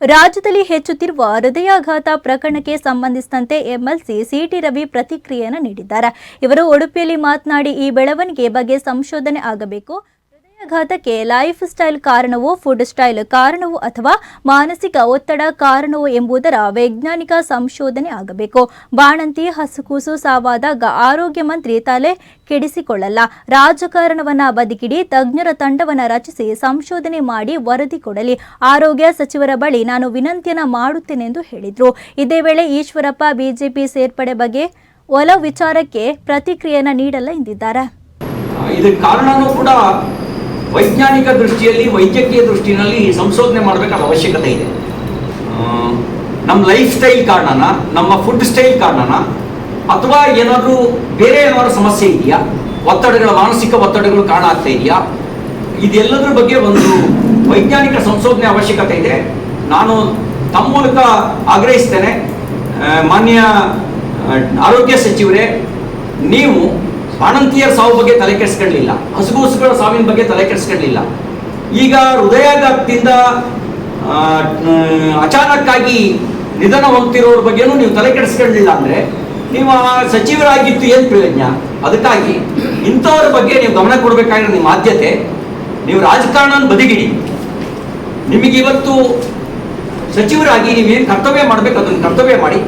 ರಾಜ್ಯದಲ್ಲಿ ಹೆಚ್ಚುತ್ತಿರುವ ಹೃದಯಾಘಾತ ಪ್ರಕರಣಕ್ಕೆ ಸಂಬಂಧಿಸಿದಂತೆ ಎಂಎಲ್ಸಿ ಸಿಟಿ ರವಿ ಪ್ರತಿಕ್ರಿಯೆಯನ್ನು ನೀಡಿದ್ದಾರೆ. ಇವರು ಉಡುಪಿಯಲ್ಲಿ ಮಾತನಾಡಿ ಈ ಬೆಳವಣಿಗೆ ಬಗ್ಗೆ ಸಂಶೋಧನೆ ಆಗಬೇಕು. ಹೃದಯಾಘಾತಕ್ಕೆ ಲೈಫ್ ಸ್ಟೈಲ್ ಕಾರಣವೋ, ಫುಡ್ ಸ್ಟೈಲ್ ಕಾರಣವೋ ಅಥವಾ ಮಾನಸಿಕ ಒತ್ತಡ ಕಾರಣವೋ ಎಂಬುದರ ವೈಜ್ಞಾನಿಕ ಸಂಶೋಧನೆ ಆಗಬೇಕು. ಬಾಣಂತಿ, ಹಸುಕೂಸು ಸಾವಾದಾಗ ಆರೋಗ್ಯ ಮಂತ್ರಿ ತಲೆ ಕೆಡಿಸಿಕೊಳ್ಳಲ್ಲ. ರಾಜಕಾರಣವನ್ನ ಬದಿಗಿಡಿ ತಜ್ಞರ ತಂಡವನ್ನ ರಚಿಸಿ ಸಂಶೋಧನೆ ಮಾಡಿ ವರದಿ ಕೊಡಲಿ. ಆರೋಗ್ಯ ಸಚಿವರ ಬಳಿ ನಾನು ವಿನಂತಿಯನ್ನ ಮಾಡುತ್ತೇನೆಂದು ಹೇಳಿದ್ರು. ಇದೇ ವೇಳೆ ಈಶ್ವರಪ್ಪ ಬಿಜೆಪಿ ಸೇರ್ಪಡೆ ಬಗ್ಗೆ ಒಲ ವಿಚಾರಕ್ಕೆ ಪ್ರತಿಕ್ರಿಯೆಯನ್ನ ನೀಡಲ್ಲ ಎಂದಿದ್ದಾರೆ. ಇದಕ್ಕೆ ಕಾರಣನೂ ಕೂಡ ವೈಜ್ಞಾನಿಕ ದೃಷ್ಟಿಯಲ್ಲಿ, ವೈದ್ಯಕೀಯ ದೃಷ್ಟಿನಲ್ಲಿ ಸಂಶೋಧನೆ ಮಾಡಬೇಕಾದ ಅವಶ್ಯಕತೆ ಇದೆ. ನಮ್ಮ ಲೈಫ್ ಸ್ಟೈಲ್ ಕಾರಣನ, ನಮ್ಮ ಫುಡ್ ಸ್ಟೈಲ್ ಕಾರಣನ, ಅಥವಾ ಏನಾದರೂ ಬೇರೆ ಏನಾದರೂ ಸಮಸ್ಯೆ ಇದೆಯಾ? ಒತ್ತಡಗಳ, ಮಾನಸಿಕ ಒತ್ತಡಗಳು ಕಾರಣ ಆಗ್ತಾ ಇದೆಯಾ? ಇದೆಲ್ಲದರ ಬಗ್ಗೆ ಒಂದು ವೈಜ್ಞಾನಿಕ ಸಂಶೋಧನೆ ಅವಶ್ಯಕತೆ ಇದೆ. ನಾನು ತಮ್ಮ ಮೂಲಕ ಆಗ್ರಹಿಸ್ತೇನೆ. ಮಾನ್ಯ ಆರೋಗ್ಯ ಸಚಿವರೇ, ನೀವು ಬಾಣಂತಿಯರ ಸಾವು ಬಗ್ಗೆ ತಲೆ ಕೆಡಿಸ್ಕೊಳ್ಳಿಲ್ಲ. ಹಸುಗೂಸುಗಳ ಸಾವಿನ ಬಗ್ಗೆ ತಲೆ ಕೆಡಿಸ್ಕೊಳ್ಳಿಲ್ಲ. ಈಗ ಹೃದಯಾಘಾತದಿಂದ ಅಚಾನಕ್ಕಾಗಿ ನಿಧನ ಹೊಂದ್ತಿರೋರ ಬಗ್ಗೆನೂ ನೀವು ತಲೆ ಕೆಡಿಸ್ಕೊಳ್ಳಿಲ್ಲ ಅಂದ್ರೆ ನೀವು ಆ ಸಚಿವರಾಗಿತ್ತು ಏನು ಪ್ರಯೋಜನ? ಅದಕ್ಕಾಗಿ ಇಂಥವ್ರ ಬಗ್ಗೆ ನೀವು ಗಮನ ಕೊಡಬೇಕಾಗಿರೋ ನಿಮ್ಮ ಆದ್ಯತೆ, ನೀವು ರಾಜಕಾರಣ ಬದಿಗಿಡಿ. ನಿಮಗೆ ಇವತ್ತು ಸಚಿವರಾಗಿ ನೀವೇನು ಕರ್ತವ್ಯ ಮಾಡಬೇಕು, ಅದನ್ನು ಕರ್ತವ್ಯ ಮಾಡಿ,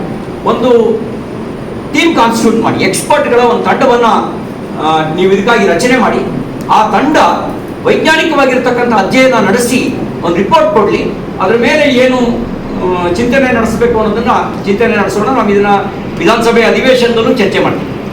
ಒಂದು ಟೀಮ್ ಕಾನ್ಸ್ಟಿಟ್ಯೂಟ್ ಮಾಡಿ ಎಕ್ಸ್ಪರ್ಟ್ಗಳ ಒಂದು ತಂಡವನ್ನು ನೀವು ಇದಕ್ಕಾಗಿ ರಚನೆ ಮಾಡಿ. ಆ ತಂಡ ವೈಜ್ಞಾನಿಕವಾಗಿರ್ತಕ್ಕಂಥ ಅಧ್ಯಯನ ನಡೆಸಿ ಒಂದು ರಿಪೋರ್ಟ್ ಕೊಡಲಿ. ಅದರ ಮೇಲೆ ಏನು ಚಿಂತನೆ ನಡೆಸಬೇಕು ಅನ್ನೋದನ್ನ ಚಿಂತನೆ ನಡೆಸೋಣ. ನಾವು ಇದನ್ನ ವಿಧಾನಸಭೆ ಅಧಿವೇಶನದಲ್ಲೂ ಚರ್ಚೆ ಮಾಡ್ತೀವಿ.